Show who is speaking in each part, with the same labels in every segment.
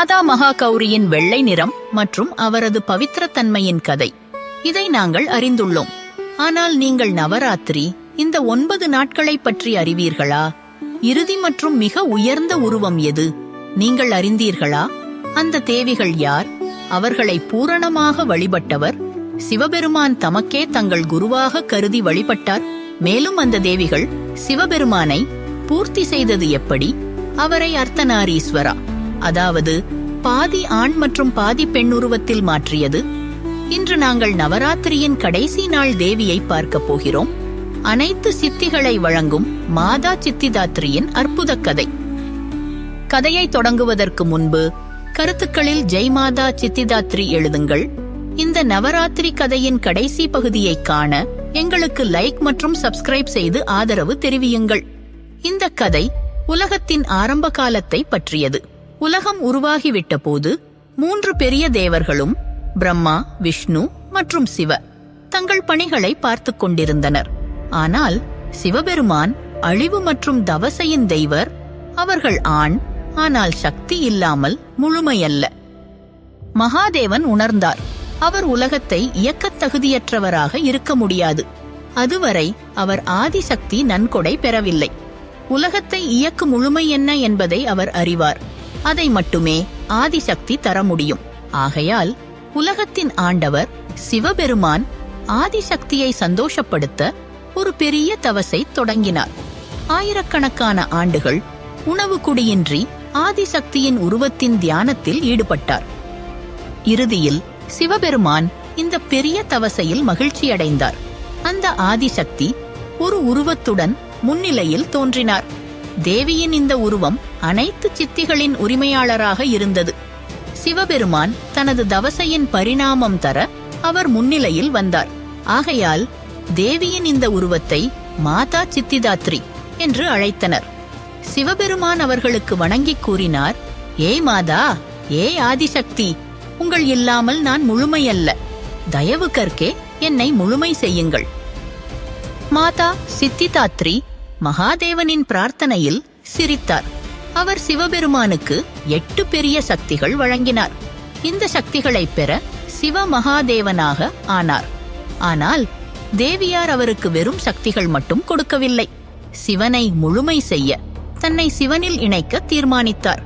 Speaker 1: மாதா மகாகௌரியின் வெள்ளை நிறம் மற்றும் அவரது பவித்திரத்தன்மையின் கதை. இதை நாங்கள் அறிந்துள்ளோம். ஆனால் நீங்கள் நவராத்திரி இந்த ஒன்பது நாட்களை பற்றி அறிவீர்களா? இறுதி மற்றும் மிக உயர்ந்த உருவம் எது? நீங்கள் அறிந்தீர்களா? அந்த தேவிகள் யார்? அவர்களை பூரணமாக வழிபட்டவர் சிவபெருமான் தமக்கே தங்கள் குருவாக கருதி வழிபட்டார். மேலும் அந்த தேவிகள் சிவபெருமானை பூர்த்தி செய்தது எப்படி? அவரை அர்த்தநாரீஸ்வரா அதாவது பாதி ஆண் மற்றும் பாதி பெண் உருவத்தில் மாற்றியது. இன்று நாங்கள் நவராத்திரியின் கடைசி நாள் தேவியை பார்க்கப் போகிறோம். அனைத்து சித்திகளை வழங்கும் மாதா சித்திதாத்திரியின் அற்புத கதை. கதையை தொடங்குவதற்கு முன்பு கருத்துக்களில் ஜெய் மாதா சித்திதாத்ரி எழுதுங்கள். இந்த நவராத்திரி கதையின் கடைசி பகுதியை காண எங்களுக்கு லைக் மற்றும் சப்ஸ்கிரைப் செய்து ஆதரவு தெரிவியுங்கள். இந்த கதை உலகத்தின் ஆரம்ப காலத்தை பற்றியது. உலகம் உருவாகிவிட்ட போது மூன்று பெரிய தேவர்களும் பிரம்மா விஷ்ணு மற்றும் சிவ தங்கள் பணிகளை பார்த்துக் கொண்டிருந்தனர். ஆனால் சிவபெருமான் அழிவு மற்றும் தவசையின் தெய்வர் அவர்கள் ஆண் ஆனால் சக்தி இல்லாமல் முழுமையல்ல. மகாதேவன் உணர்ந்தார் அவர் உலகத்தை இயக்கத் தகுதியற்றவராக இருக்க முடியாது. அதுவரை அவர் ஆதிசக்தி நன்கொடை பெறவில்லை. உலகத்தை இயக்கும் முழுமை என்ன என்பதை அவர் அறிவார். அதை மட்டுமே ஆதிசக்தி தர முடியும். ஆகையால் உலகத்தின் ஆண்டவர் சிவபெருமான் ஆதிசக்தியை சந்தோஷப்படுத்த ஒரு பெரிய தவசை தொடங்கினார். ஆயிரக்கணக்கான ஆண்டுகள் உணவு குடியின்றி ஆதிசக்தியின் உருவத்தின் தியானத்தில் ஈடுபட்டார். இறுதியில் சிவபெருமான் இந்த பெரிய தவசையில் மகிழ்ச்சியடைந்தார். அந்த ஆதிசக்தி ஒரு உருவத்துடன் முன்னிலையில் தோன்றினார். தேவியின் இந்த உருவம் அனைத்து சித்திகளின் உரிமையாளராக இருந்தது. சிவபெருமான் தனது தவசையின் பரிணாமம் தர அவர் முன்னிலையில் வந்தார். ஆகையால் தேவியின் இந்த உருவத்தை மாதா சித்திதாத்ரி என்று அழைத்தனர். சிவபெருமான் அவர்களுக்கு வணங்கி கூறினார் ஏய் மாதா ஏ ஆதிசக்தி உங்கள் இல்லாமல் நான் முழுமையல்ல. தயவு கற்கே என்னை முழுமை செய்யுங்கள். மாதா சித்திதாத்ரி மகாதேவனின் பிரார்த்தனையில் சிரித்தார். அவர் சிவபெருமானுக்கு எட்டு பெரிய சக்திகள் வழங்கினார். இந்த சக்திகளை பெற சிவ மகாதேவனாக ஆனார். ஆனால் தேவியார் அவருக்கு வெறும் சக்திகள் மட்டும் கொடுக்கவில்லை. சிவனை முழுமை செய்ய தன்னை சிவனில் இணைக்க தீர்மானித்தார்.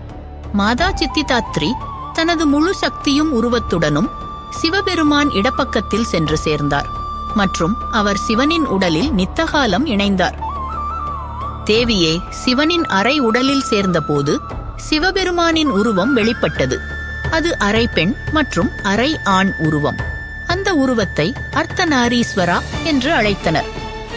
Speaker 1: மாதா சித்திதாத்ரி தனது முழு சக்தியும் உருவத்துடனும் சிவபெருமான் இடப்பக்கத்தில் சென்று சேர்ந்தார். மற்றும் அவர் சிவனின் உடலில் நித்தகாலம் இணைந்தார். தேவியே சிவனின் அரை உடலில் சேர்ந்தபோது சிவபெருமானின் உருவம் வெளிப்பட்டது. அது அரை பெண் மற்றும் அரை ஆண் உருவம். அந்த உருவத்தை அர்த்தநாரீஸ்வரா என்று அழைத்தனர்.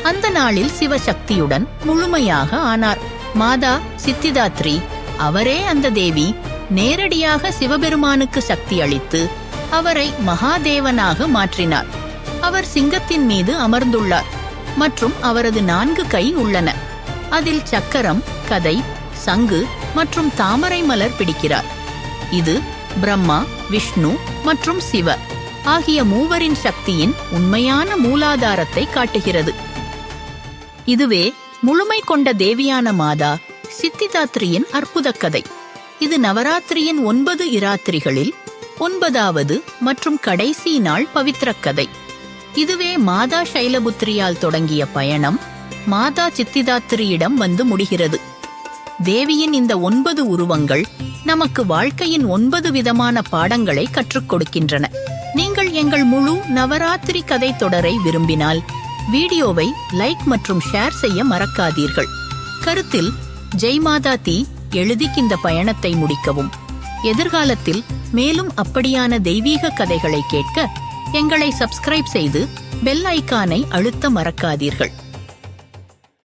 Speaker 1: அந்த நாளில் சிவசக்தியுடன் முழுமையாக ஆனார். மாதா சித்திதாத்ரி அவரே அந்த தேவி நேரடியாக சிவபெருமானுக்கு சக்தி அளித்து அவரை மகாதேவனாக மாற்றினார். அவர் சிங்கத்தின் மீது அமர்ந்துள்ளார். மற்றும் அவரது நான்கு கை உள்ளன. அதில் சக்கரம் கதை சங்கு மற்றும் தாமரை மலர் பிடிக்கிறார். இது பிரம்மா விஷ்ணு மற்றும் சிவ ஆகிய மூவரின் சக்தியின் உண்மையான மூலாதாரத்தை காட்டுகிறது. இதுவே முழுமை கொண்ட தேவியான மாதா சித்திதாத்ரியின் அற்புத கதை. இது நவராத்திரியின் ஒன்பது இராத்திரிகளில் ஒன்பதாவது மற்றும் கடைசி நாள் பவித்திர கதை. இதுவே மாதா சைலபுத்திரியால் தொடங்கிய பயணம் மாதா சித்திதாத்திரியிடம் வந்து முடிகிறது. தேவியின் இந்த ஒன்பது உருவங்கள் நமக்கு வாழ்க்கையின் ஒன்பது விதமான பாடங்களை கற்றுக் கொடுக்கின்றன. நீங்கள் எங்கள் முழு நவராத்திரி கதை தொடரை விரும்பினால் வீடியோவை லைக் மற்றும் ஷேர் செய்ய மறக்காதீர்கள். கருத்தில் ஜெய் மாதா தீ எழுதி இந்த பயணத்தை முடிக்கவும். எதிர்காலத்தில் மேலும் அப்படியான தெய்வீக கதைகளை கேட்க எங்களை சப்ஸ்கிரைப் செய்து பெல் ஐக்கானை அழுத்த மறக்காதீர்கள்.